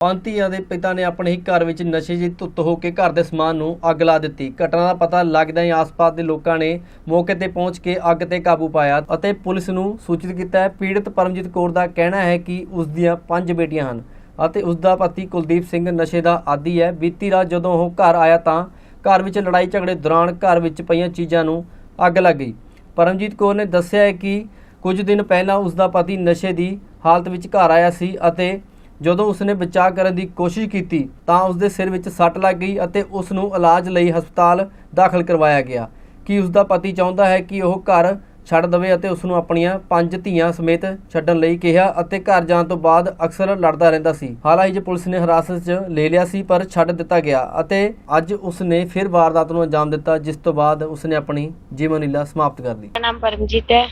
ਪੰਤੀਆਂ ਦੇ ਪਿਤਾ ਨੇ ਆਪਣੇ ਹੀ ਘਰ ਵਿੱਚ ਨਸ਼ੇ ਦੀ ਧੁੱਤ ਹੋ ਕੇ ਘਰ ਦੇ ਸਮਾਨ ਨੂੰ ਅੱਗ ਲਾ ਦਿੱਤੀ। ਘਟਨਾ ਦਾ ਪਤਾ ਲੱਗਦਾ ਹੀ ਆਸ-ਪਾਸ ਦੇ ਲੋਕਾਂ ਨੇ ਮੌਕੇ ਤੇ ਪਹੁੰਚ ਕੇ ਅੱਗ ਤੇ ਕਾਬੂ ਪਾਇਆ ਅਤੇ ਪੁਲਿਸ ਨੂੰ ਸੂਚਿਤ ਕੀਤਾ ਹੈ। ਪੀੜਤ ਪਰਮਜੀਤ ਕੌਰ ਦਾ ਕਹਿਣਾ ਹੈ ਕਿ ਉਸ ਦੀਆਂ ਪੰਜ ਬੇਟੀਆਂ ਹਨ ਅਤੇ ਉਸ ਦਾ ਪਤੀ ਕੁਲਦੀਪ ਸਿੰਘ ਨਸ਼ੇ ਦਾ ਆਦੀ ਹੈ। ਬੀਤੀ ਰਾਤ ਜਦੋਂ ਉਹ ਘਰ ਆਇਆ ਤਾਂ ਘਰ ਵਿੱਚ ਲੜਾਈ ਝਗੜੇ ਦੌਰਾਨ ਘਰ ਵਿੱਚ ਪਈਆਂ ਚੀਜ਼ਾਂ ਨੂੰ ਅੱਗ ਲੱਗ ਗਈ। ਪਰਮਜੀਤ ਕੌਰ ਨੇ ਦੱਸਿਆ ਹੈ ਕਿ ਕੁਝ ਦਿਨ ਪਹਿਲਾਂ ਉਸ ਦਾ ਪਤੀ ਨਸ਼ੇ ਦੀ ਹਾਲਤ ਵਿੱਚ ਘਰ ਆਇਆ ਸੀ ਅਤੇ ਜਦੋਂ ਉਸਨੇ ਬਚਾਅ ਕਰਨ ਦੀ ਕੋਸ਼ਿਸ਼ ਕੀਤੀ, ਤਾਂ ਉਸਦੇ ਸਿਰ ਵਿੱਚ ਸੱਟ ਲੱਗ ਗਈ ਅਤੇ ਉਸ ਨੂੰ ਇਲਾਜ ਲਈ ਹਸਪਤਾਲ ਦਾਖਲ ਕਰਵਾਇਆ ਗਿਆ। ਕਿ ਉਸਦਾ ਪਤੀ ਚਾਹੁੰਦਾ ਹੈ ਕਿ ਉਹ ਘਰ ਛੱਡ ਦੇਵੇ ਅਤੇ ਉਸ ਨੂੰ ਆਪਣੀਆਂ ਪੰਜ ਧੀਆਂ ਸਮੇਤ ਛੱਡਣ ਲਈ ਕਿਹਾ ਅਤੇ ਘਰ ਜਾਣ ਤੋਂ ਬਾਅਦ ਅਕਸਰ ਲੜਦਾ ਰਹਿੰਦਾ ਸੀ। ਹਾਲਾਂਕਿ ਜੇ ਪੁਲਿਸ ਨੇ ਹਿਰਾਸਤ 'ਚ ਲੈ ਲਿਆ ਸੀ, ਪਰ ਛੱਡ ਦਿੱਤਾ ਗਿਆ ਅਤੇ ਅੱਜ ਉਸ ਨੇ ਫਿਰ ਵਾਰਦਾਤ ਨੂੰ ਅੰਜਾਮ ਦਿੱਤਾ, ਜਿਸ ਤੋਂ ਬਾਅਦ ਉਸ ਨੇ ਆਪਣੀ ਜੀਵਨ ਲੀਲਾ ਸਮਾਪਤ ਕਰ ਲਈ। ਮੇਰਾ ਨਾਮ ਪਰਮਜੀਤ ਹੈ।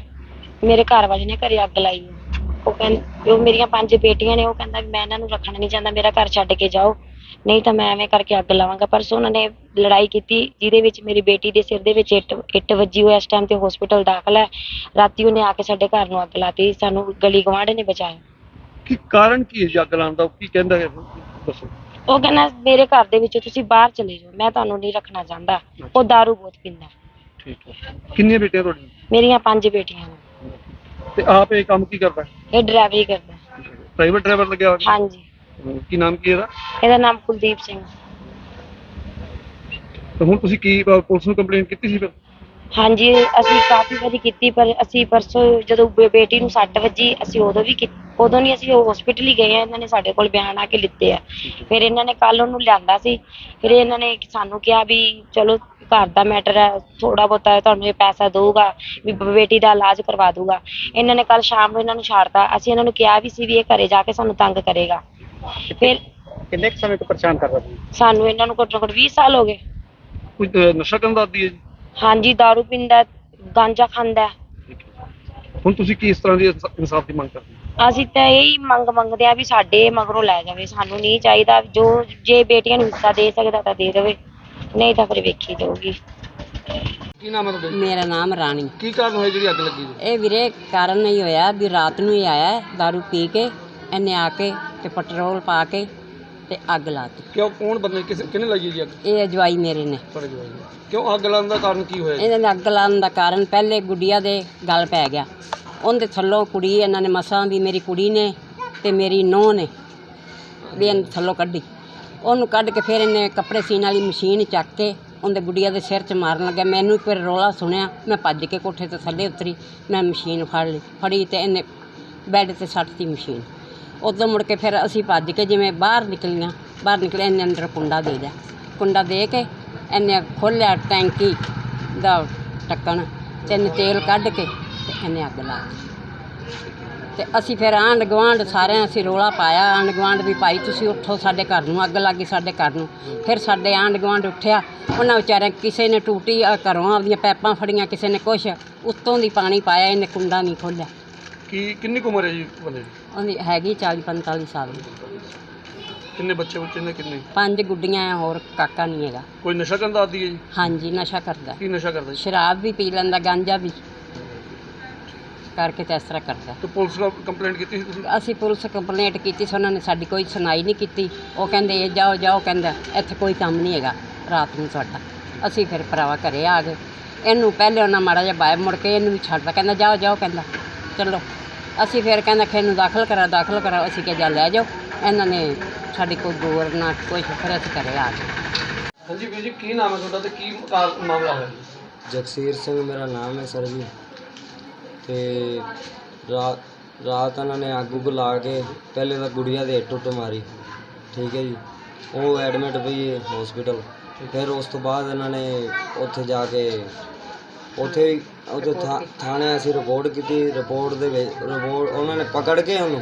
ਮੇਰੇ ਘਰ ਵਾਲੇ ਨੇ ਘਰੇ ਅੱਗ ਲਾਈ ਉਹ ਕਹਿੰਦੇ ਉਹ ਮੇਰੀਆਂ ਪੰਜ ਬੇਟੀਆਂ ਨੇ ਉਹ ਕਹਿੰਦਾ ਵੀ ਮੈਂ ਇਹਨਾਂ ਨੂੰ ਰੱਖਣਾ ਨਹੀਂ ਚਾਹੁੰਦਾ ਮੇਰਾ ਘਰ ਛੱਡ ਕੇ ਜਾਓ। ਨਹੀਂ ਤਾਂ ਮੈਂ ਐਵੇਂ ਕਰਕੇ ਅੱਗ ਲਾਵਾਂਗਾ। ਪਰਸੋਂ ਉਹਨਾਂ ਨੇ ਲੜਾਈ ਕੀਤੀ ਜਿਹਦੇ ਵਿੱਚ ਮੇਰੀ ਬੇਟੀ ਦੇ ਸਿਰ ਦੇ ਵਿੱਚ ਇੱਟ ਇੱਟ ਵੱਜੀ ਹੋਈ ਹੈ ਇਸ ਟਾਈਮ ਤੇ ਹਸਪੀਟਲ ਦਾਖਲ ਹੈ ਰਾਤੀ ਉਹਨੇ ਆ ਕੇ ਸਾਡੇ ਘਰ ਨੂੰ ਅੱਗ ਲਾਤੀ। ਸਾਨੂੰ ਗਲੀ ਗਵਾਂਢ ਨੇ ਬਚਾਇਆ। ਕੀ ਕਾਰਨ ਕੀ ਹੈ ਜੀ ਅੱਗ ਲਾਉਣ ਦਾ? ਕੀ ਕਹਿੰਦਾ ਹੈ? ਦੱਸੋ। ਉਹ ਕਹਿੰਦਾ ਮੇਰੇ ਘਰ ਦੇ ਵਿੱਚ ਤੁਸੀਂ ਬਾਹਰ ਚਲੇ ਜਾਓ। ਮੈਂ ਤੁਹਾਨੂੰ ਨਹੀਂ ਰੱਖਣਾ ਚਾਹੁੰਦਾ ਉਹ दारू ਬਹੁਤ ਪੀਂਦਾ। ਠੀਕ ਹੈ। ਕਿੰਨੀਆਂ ਬੇਟੀਆਂ ਤੁਹਾਡੀਆਂ? ਮੇਰੀਆਂ ਪੰਜ ਬੇਟੀਆਂ ਨੇ। ਤੇ ਆਪ ਇਹ ਕੰਮ ਕੀ ਕਰਦਾ? ਇਹ ਡਰਾਈਵਰੀ ਕਰਦਾ। ਪ੍ਰਾਈਵੇਟ ਡਰਾਈਵਰ ਲੱਗਿਆ ਹੋਇਆ? ਹਾਂਜੀ? ਕੀ ਨਾਮ ਕੀ ਇਹਦਾ? ਇਹਦਾ ਨਾਮ ਕੁਲਦੀਪ ਸਿੰਘ। ਤੇ ਹੁਣ ਤੁਸੀਂ ਕੀ ਅ, ਪੁਲਿਸ ਨੂੰ ਕੰਪਲੇਂਟ ਕੀਤੀ ਸੀ ਫਿਰ? ਹਾਂਜੀ ਅਸੀਂ ਕਾਫੀ ਵਾਰੀ ਕੀਤੀ ਪਰ ਅਸੀਂ ਪਰਸੋਂ ਜਦੋਂ ਬੇ- ਬੇਟੀ ਨੂੰ ਸੱਟ ਵੱਜੀ ਅਸੀਂ ਉਦੋਂ ਵੀ ਕੀ- ਉਦੋਂ ਨਹੀਂ ਅਸੀਂ ਹਸਪੀਟਲ ਹੀ ਗਏ ਆ ਇਹਨਾਂ ਨੇ ਸਾਡੇ ਕੋਲ ਬਿਆਨ ਆ ਕੇ ਲਿੱਤੇ ਆ। ਫਿਰ ਇਹਨਾਂ ਨੇ ਕੱਲ ਉਹਨੂੰ ਲਿਆਂਦਾ ਸੀ। ਫਿਰ ਇਹਨਾਂ ਨੇ ਸਾਨੂੰ ਕਿਹਾ ਵੀ ਚਲੋ ਘਰ ਦਾ ਮੈਟਰ ਹੈ ਥੋੜਾ ਬਹੁਤਾ ਤੁਹਾਨੂੰ ਇਹ ਪੈਸਾ ਦਊਗਾ ਵੀ ਬ- ਬੇਟੀ ਦਾ ਇਲਾਜ ਕਰਵਾ ਦਊਗਾ। ਇਹਨਾਂ ਨੇ ਕੱਲ ਸ਼ਾਮ ਨੂੰ ਇਹਨਾਂ ਨੂੰ ਛਾੜਤਾ। ਅਸੀਂ ਇਹਨਾਂ ਨੂੰ ਕਿਹਾ ਵੀ ਸੀ ਵੀ ਇਹ ਘਰੇ ਜਾ ਕੇ ਸਾਨੂੰ ਤੰਗ ਕਰੇਗਾ। ਫਿਰ ਕਿੰਨੇ ਸਮੇਂ ਤੋਂ ਪਰੇਸ਼ਾਨ ਕਰਦਾ ਸੀ ਸਾਨੂੰ ਇਹਨਾਂ ਨੂੰ ਘੱਟੋ ਘੱਟ 20 ਸਾਲ ਹੋ ਗਏ। ਕੋਈ ਅ, ਨਸ਼ਾ ਕਰਨ ਦਾ ਆਦੀ ਹੈ ਜੀ? ਹਾਂਜੀ दारू ਪੀਂਦਾ ਗਾਂਜਾ ਖਾਂਦਾ ਹੈ। ਹੁਣ ਤੁਸੀਂ ਕੀ ਇਸ ਤਰ੍ਹਾਂ ਦੀ ਇਨਸਾ- ਇਨਸਾਫ ਦੀ ਮੰਗ ਕਰਦੇ ਹੋ? ਅਸੀਂ ਤਾਂ ਇਹੀ ਮੰਗ ਮੰਗਦੇ ਆ ਵੀ ਸਾਡੇ ਮਗਰੋਂ ਲੈ ਜਾਵੇ। ਸਾਨੂੰ ਨਹੀਂ ਚਾਹੀਦਾ ਜੋ ਜੇ ਬੇਟੀਆਂ ਨੂੰ ਹਿੱਸਾ ਦੇ ਸਕਦਾ ਤਾਂ ਦੇ ਦੇਵੇ। ਨਹੀਂ ਤਾਂ ਫਿਰ ਵੇਖੀ ਜਾਊਗੀ। ਕੀ ਨਾਮ ਹੈ ਤੁਹਾਡਾ? ਮੇਰਾ ਨਾਮ ਰਾਣੀ। ਕੀ ਕਾਰਨ ਹੋਇਆ ਜਿਹੜੀ ਅੱਗ ਲੱਗੀ? ਜੀ ਇਹ ਵੀਰੇ ਕਾਰਨ ਨਹੀਂ ਹੋਇਆ ਵੀ ਰਾਤ ਨੂੰ ਹੀ ਆਇਆ ਹੈ, दारू ਪੀ ਕੇ ਇਹਨੇ ਆ ਕੇ ਤੇ ਪੈਟਰੋਲ ਪਾ ਕੇ ਤੇ ਅੱਗ ਲਾਤੀ ਕਿਉਂ? ਕੌਣ ਬੰਦੇ? ਕਿਸ ਕਿਹਨੇ ਲਾਈ ਜੀ ਅੱਗ? ਇਹ ਅਜਵਾਈ ਮੇਰੇ ਨੇ। ਤੁਹਾਡੇ ਜਵਾਈ ਨੇ। ਕਿਉਂ ਅੱਗ ਲਾਉਣ ਦਾ ਕਾਰਨ ਕੀ ਹੋਇਆ? ਜੀ ਇਹਨਾਂ ਦੇ ਅੱਗ ਲਾਉਣ ਦਾ ਕਾਰਨ ਪਹਿਲੇ ਗੁੱਡੀਆ ਦੇ ਗਲ ਪੈ ਗਿਆ। ਉਹਦੇ ਥੱਲੋਂ ਕੁੜੀ ਇਹਨਾਂ ਨੇ ਮਸਾਂ ਵੀ ਮੇਰੀ ਕੁੜੀ ਨੇ ਤੇ ਮੇਰੀ ਨੂੰਹ ਨੇ ਵੀ ਇਹਨੂੰ ਥੱਲੋਂ ਕੱਢੀ। ਉਹਨੂੰ ਕੱਢ ਕੇ ਫਿਰ ਇਹਨੇ ਕੱਪੜੇ ਸੀਨ ਵਾਲੀ ਮਸ਼ੀਨ ਚੱਕ ਕੇ ਉਹਦੇ ਗੁੱਡੀਆ ਦੇ ਸਿਰ 'ਚ ਮਾਰਨ ਲੱਗਿਆ। ਮੈਨੂੰ ਫਿਰ ਰੋਲਾ ਸੁਣਿਆ। ਮੈਂ ਭੱਜ ਕੇ ਕੋਠੇ ਤੋਂ ਥੱਲੇ ਉਤਰੀ। ਮੈਂ ਮਸ਼ੀਨ ਫੜ ਲਈ। ਫੜੀ ਤੇ ਇਹਨੇ ਬੈੱਡ ਤੇ ਸੱਟਤੀ ਮਸ਼ੀਨ। ਉਦੋਂ ਮੁੜ ਕੇ ਫਿਰ ਅਸੀਂ ਭੱਜ ਕੇ ਜਿਵੇਂ ਬਾਹਰ ਨਿਕਲੀਆਂ, ਬਾਹਰ ਨਿਕਲੇ ਇਹਨੇ ਅੰਦਰ ਕੁੰਡਾ ਦੇ ਦਿਆ ਕੁੰਡਾ ਦੇ ਕੇ ਇਹਨੇ ਖੋਲ੍ਹਿਆ ਟੈਂਕੀ ਦਾ ਢੱਕਣ ਤੇ ਇਹਨੇ ਤੇਲ ਕੱਢ ਕੇ ਤੇ ਇਹਨੇ ਅੱਗ ਲਾ ਦਿੱਤੀ। ਤੇ ਅਸੀਂ ਫਿਰ ਆਂਢ ਗੁਆਂਢ ਸਾਰਿਆਂ ਅਸੀਂ ਰੋਲਾ ਪਾਇਆ ਆਂਢ ਗੁਆਂਢ ਵੀ ਭਾਈ ਤੁਸੀਂ ਉੱਠੋ ਸਾਡੇ ਘਰ ਨੂੰ ਅੱਗ ਲੱਗੀ ਸਾਡੇ ਘਰ ਨੂੰ। ਫਿਰ ਸਾਡੇ ਆਂਢ ਗੁਆਂਢ ਉੱਠਿਆ ਉਹਨਾਂ ਵਿਚਾਰਿਆਂ ਕਿਸੇ ਨੇ ਟੂਟੀ ਅ, ਘਰੋਂ ਆਪਦੀਆਂ ਪੈਪਾਂ ਫੜੀਆਂ ਕਿਸੇ ਨੇ ਕੁਛ ਉੱਤੋਂ ਦੀ ਪਾਣੀ ਪਾਇਆ ਇਹਨੇ ਕੁੰਡਾ ਨਹੀਂ ਖੋਲ੍ਹਿਆ। ਕੀ ਕਿੰਨੀ ਕੁ ਉਮਰ ਹੈ ਜੀ ਬੰਦੇ ਦੀ? ਉਹਦੀ ਹੈਗੀ 40 45 ਸਾਲ ਦੀ। ਕਿੰਨੇ ਬੱਚੇ ਬੱਚੇ ਨੇ ਕਿੰਨੇ? ਪੰਜ ਗੁੱਡੀਆਂ ਆ ਹੋਰ ਕਾਕਾ ਨਹੀਂ ਹੈਗਾ। ਕੋਈ ਨਸ਼ਾ ਕਰਨ ਦਾ ਆਦੀ ਹੈ ਜੀ? ਹਾਂਜੀ ਨਸ਼ਾ ਕਰਦਾ। ਕੀ ਨਸ਼ਾ ਕਰਦਾ ਜੀ? ਸ਼ਰਾਬ ਵੀ ਪੀ ਲੈਂਦਾ ਗਾਂਜਾ ਵੀ। ਕਰਕੇ ਤੇ ਇਸ ਤਰ੍ਹਾਂ ਕਰਦਾ। ਤੇ ਪੁਲਿਸ ਨੂੰ ਕੰਪਲੇਂਟ ਕੀਤੀ ਸੀ ਤੁਸੀਂ? ਅਸੀਂ ਪੁਲਿਸ ਕੰਪਲੇਂਟ ਕੀਤੀ ਸੀ ਉਹਨਾਂ ਨੇ ਸਾਡੀ ਕੋਈ ਸੁਣਾਈ ਨਹੀਂ ਕੀਤੀ। ਉਹ ਕਹਿੰਦੇ ਇਹ ਜਾਓ ਜਾਓ ਕਹਿੰਦਾ ਇੱਥੇ ਕੋਈ ਕੰਮ ਨਹੀਂ ਹੈਗਾ ਰਾਤ ਨੂੰ ਤੁਹਾਡਾ ਅਸੀਂ ਫਿਰ ਭਰਾਵਾ ਘਰੇ ਆ ਗਏ। ਇਹਨੂੰ ਪਹਿਲੇ ਉਹਨਾਂ ਮਾੜਾ ਜਿਹਾ ਬਾਹਰ ਮੁੜ ਕੇ ਇਹਨੂੰ ਵੀ ਛੱਡਦਾ ਕਹਿੰਦਾ ਜਾਓ ਜਾਓ ਕਹਿੰਦਾ ਚਲੋ। ਅਸੀਂ ਫਿਰ ਕਹਿੰਦਾ ਖੇ ਨੂੰ ਦਾਖਲ ਕਰਾ ਦਾਖਲ ਕਰਾ ਅਸੀਂ ਕਿਹਾ ਜਾ ਲੈ ਜਾਓ। ਇਹਨਾਂ ਨੇ ਸਾਡੀ ਕੋਈ ਗੌਰ ਨਾ ਕੋਈ ਫਿਰ ਅਸੀਂ ਘਰੇ ਆ ਗਏ। ਹਾਂਜੀ ਵੀਰ ਜੀ ਕੀ ਨਾਮ ਹੈ ਤੁਹਾਡਾ ਤੇ ਕੀ ਕਾਰ ਮਾਮਲਾ ਹੋਇਆ? ਜਗਸੀਰ ਸਿੰਘ ਮੇਰਾ ਨਾਮ ਹੈ ਸਰ ਜੀ। ਤੇ ਰਾਤ ਰਾਤ ਉਹਨਾਂ ਨੇ ਅੱਗ ਉੱਗ ਲਾ ਕੇ ਪਹਿਲੇ ਤਾਂ ਗੁੜੀਆ ਦੇ ਟੁੱਟ ਮਾਰੀ, ਠੀਕ ਹੈ ਜੀ। ਉਹ ਐਡਮਿਟ ਪਈ ਹੋਸਪਿਟਲ ਫਿਰ ਉਸ ਤੋਂ ਬਾਅਦ ਇਹਨਾਂ ਨੇ ਉੱਥੇ ਜਾ ਕੇ ਉੱਥੇ ਵੀ ਉੱਥੇ ਥਾ- ਥਾਣੇ ਅਸੀਂ ਰਿਪੋਰਟ ਕੀਤੀ ਰਿਪੋਰਟ ਦੇ ਵਿੱਚ ਰਿਪੋਰਟ ਉਹਨਾਂ ਨੇ ਪਕੜ ਕੇ ਉਹਨੂੰ,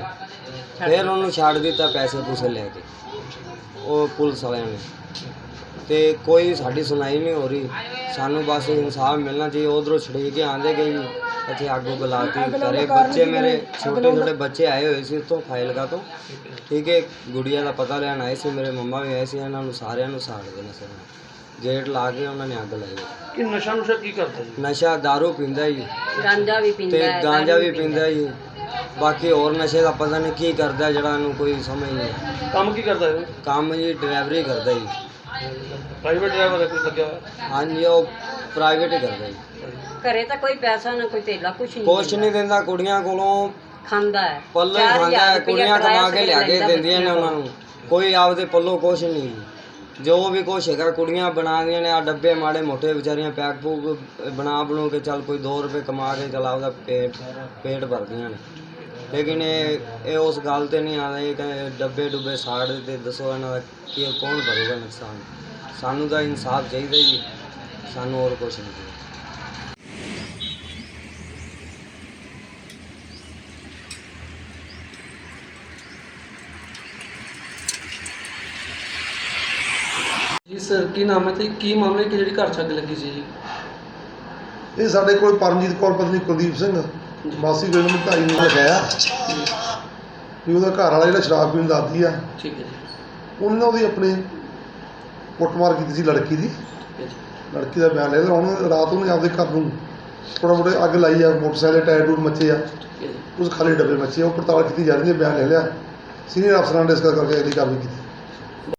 ਫਿਰ ਉਹਨੂੰ ਛੱਡ ਦਿੱਤਾ ਪੈਸੇ ਪੂਸੇ ਲੈ ਕੇ, ਉਹ ਪੁਲਿਸ ਵਾਲਿਆਂ ਨੇ। ਤੇ ਕੋਈ ਸਾਡੀ ਸੁਣਾਈ ਨਹੀਂ ਹੋ ਰਹੀ। ਸਾਨੂੰ ਬਸ ਇਨਸਾਫ ਮਿਲਣਾ ਚਾਹੀਏ ਉਧਰੋਂ ਛੜੇ ਕੇ ਆਂਦੇ ਗਏ ਜੀ। ਇੱਥੇ ਅੱਗ ਬਲਾਤੀ ਘਰੇ ਬੱਚੇ ਮੇਰੇ ਛੋਟੇ ਛੋਟੇ ਬੱਚੇ ਆਏ ਹੋਏ ਸੀ ਉੱਥੋਂ ਫਾਈਲਗਾ ਤੋਂ। ਠੀਕ ਹੈ ਗੁੜੀਆ ਦਾ ਪਤਾ ਲੈਣ ਆਏ ਸੀ ਮੇਰੇ ਮੰਮਾ ਵੀ ਆਏ ਸੀ ਇਹਨਾਂ ਨੂੰ ਸਾਰਿਆਂ ਨੂੰ ਸਾੜ ਦੇਣਾ ਸੀ ਗੇਟ ਲਾ ਕੇ ਉਹਨਾਂ ਨੇ ਅੱਗ ਲਾਈ। ਕਿ ਨਸ਼ਾ ਨੁਸ਼ਾ ਕੀ ਕਰਦਾ ਜੀ ਨਸ਼ਾ दारू ਪੀਂਦਾ ਜੀ। ਗਾਂਜਾ ਵੀ ਤੇ ਗਾਂਜਾ ਵੀ ਪੀਂਦਾ ਜੀ। ਬਾਕੀ ਹੋਰ ਨਸ਼ੇ ਦਾ ਪਤਾ ਨਹੀਂ ਕੀ ਕਰਦਾ ਜਿਹੜਾ ਇਹਨੂੰ ਕੋਈ ਸਮਝ ਨਹੀਂ ਆ। ਕੰਮ ਕੀ ਕਰਦਾ ਹੈ ਕੰਮ ਜੀ ਡਰਾਈਵਰੀ ਕਰਦਾ ਜੀ। ਪ੍ਰਾਈਵੇਟ ਡਰਾਈਵਰ ਹੈ ਕੋਈ ਲੱਗਿਆ ਹੋਇਆ? ਹਾਂਜੀ ਉਹ ਪ੍ਰਾਈਵੇਟ ਹੀ ਕਰਦਾ ਜੀ। ਘਰੇ ਤਾਂ ਕੋਈ ਪੈਸਾ ਨਾ ਕੋਈ ਤੇਲਾ ਕੁਛ ਨਹੀਂ ਕੁਛ ਨਹੀਂ ਦਿੰਦਾ। ਕੁੜੀਆਂ ਕੋਲੋਂ ਖਾਂਦਾ ਹੈ। ਪੱਲੇ ਹੀ ਖਾਂਦਾ ਹੈ ਰੁਪਈਆ ਕੁੜੀਆਂ ਕਿਰਾਇਆ ਕਮਾ ਕੇ ਲਿਆ ਕੇ ਲੈਂਦਾ ਦਿੰਦੀਆਂ ਨੇ ਉਹਨਾਂ ਨੂੰ। ਕੋਈ ਆਪਦੇ ਪੱਲੋਂ ਕੁਛ ਨਹੀਂ ਜੋ। ਵੀ ਕੁਛ ਹੈਗਾ ਕੁੜੀਆਂ ਬਣਾਉਂਦੀਆਂ ਨੇ ਆ ਡੱਬੇ ਮਾੜੇ ਮੋਟੇ ਵਿਚਾਰੀਆਂ ਪੈਕ ਪੂਕ ਬਣਾ ਬਣੂ ਕੇ ਚੱਲ ਕੋਈ 2 ਰੁਪਏ ਕਮਾ ਕੇ ਚਲ ਆਪਦਾ ਪੇਟ ਪੇਟ ਭਰਦੀਆਂ ਨੇ। ਲੇਕਿਨ ਇਹ ਇਹ ਉਸ ਗੱਲ ਤੇ ਨਹੀਂ ਆਉਂਦੇ ਕਿ ਡੱਬੇ ਡੁੱਬੇ ਸਾੜ ਤੇ ਦੱਸੋ ਇਹਨਾਂ ਦਾ ਕੀ ਕੌਣ ਭਰੂਗਾ ਨੁਕਸਾਨ? ਸਾਨੂੰ ਤਾਂ ਇਨਸਾਫ ਚਾਹੀਦਾ ਜੀ। ਸਾਨੂੰ ਹੋਰ ਕੁਛ ਨਹੀਂ ਚਾਹੀਦਾ। ਸਰ ਕੀ ਨਾਮ ਹੈ ਤੇ ਕੀ ਮਾਮਲੇ ਕਿ ਜਿਹੜੀ ਘਰ 'ਚ ਅੱਗ ਲੱਗੀ ਸੀ ਜੀ? ਇਹ ਸਾਡੇ ਕੋਲ ਪਰਮਜੀਤ ਕੌਰ ਪਤਨੀ ਕੁਲਦੀਪ ਸਿੰਘ ਮਾਸੀ ਗੋਇੰਦ ਨੂੰ ਢਾਈ ਨੂੰ ਲਗਾਇਆ ਵੀ ਉਹਦਾ ਘਰ ਵਾਲਾ ਜਿਹੜਾ ਸ਼ਰਾਬ ਪੀਣ ਦਾ ਆਦੀ ਆ ਠੀਕ ਹੈ ਜੀ। ਉਹਨੇ ਨਾ ਉਹਦੀ ਆਪਣੀ ਕੁੱਟਮਾਰ ਕੀਤੀ ਸੀ ਲੜਕੀ ਦੀ। ਠੀਕ ਹੈ ਜੀ। ਲੜਕੀ ਦਾ ਬਿਆਨ ਲਿਆ ਤੇ ਹੁਣ ਰਾਤ ਉਹਨੇ ਆਪਦੇ ਘਰ ਨੂੰ ਥੋੜਾ ਮੋਟੇ ਅੱਗ ਲਾਈ ਆ ਮੋਟਰਸਾਈਕਲ ਦੇ ਟਾਇਰ ਟੂਰ ਮੱਚੇ ਆ। ਠੀਕ ਹੈ ਜੀ। ਉਸ ਖਾਲੀ ਡੱਬੇ ਮੱਚੇ ਆ ਉਹ ਪੜਤਾਲ ਕੀਤੀ ਜਾ ਰਹੀ ਹੈ ਬਿਆਨ ਲੈ ਲਿਆ। ਸੀਨੀਅਰ ਅਫਸਰਾਂ ਨੇ ਡਿਸਕਸ ਕਰਕੇ ਅਗਲੀ ਕਾਰਵਾਈ ਕੀਤੀ।